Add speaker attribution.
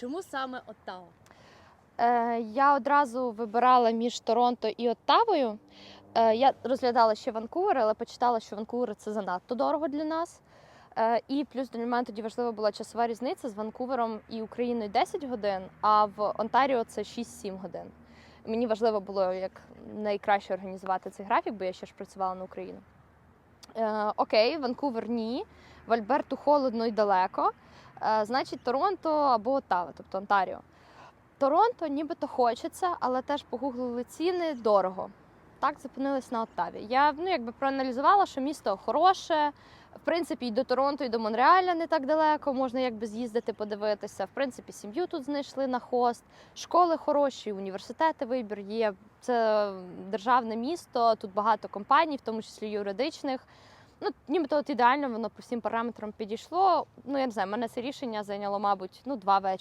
Speaker 1: Чому саме Оттава?
Speaker 2: Е, я одразу вибирала між Торонто і Оттавою. Е, я розглядала ще Ванкувер, але почитала, що Ванкувер це занадто дорого для нас. Е, і плюс для мене тоді важлива була часова різниця з Ванкувером і Україною 10 годин, а в Онтаріо це 6-7 годин. Мені важливо було як найкраще організувати цей графік, бо я ще ж працювала на Україну. Е, окей, Ванкувер ні. В Альберту холодно і далеко. Е, значить, Торонто або Оттава, тобто Онтаріо. Торонто нібито хочеться, але теж погуглили ціни дорого. Так зупинились на Оттаві. Я ну, якби проаналізувала, що місто хороше. В принципі, і до Торонто, і до Монреаля не так далеко. Можна якби з'їздити, подивитися. В принципі, сім'ю тут знайшли на хост. Школи хороші, університети вибір є. Це державне місто, тут багато компаній, в тому числі юридичних. Ну, нібито от ідеально воно по всім параметрам підійшло. Ну, я не знаю, мене це рішення зайняло, мабуть, ну, два вечора.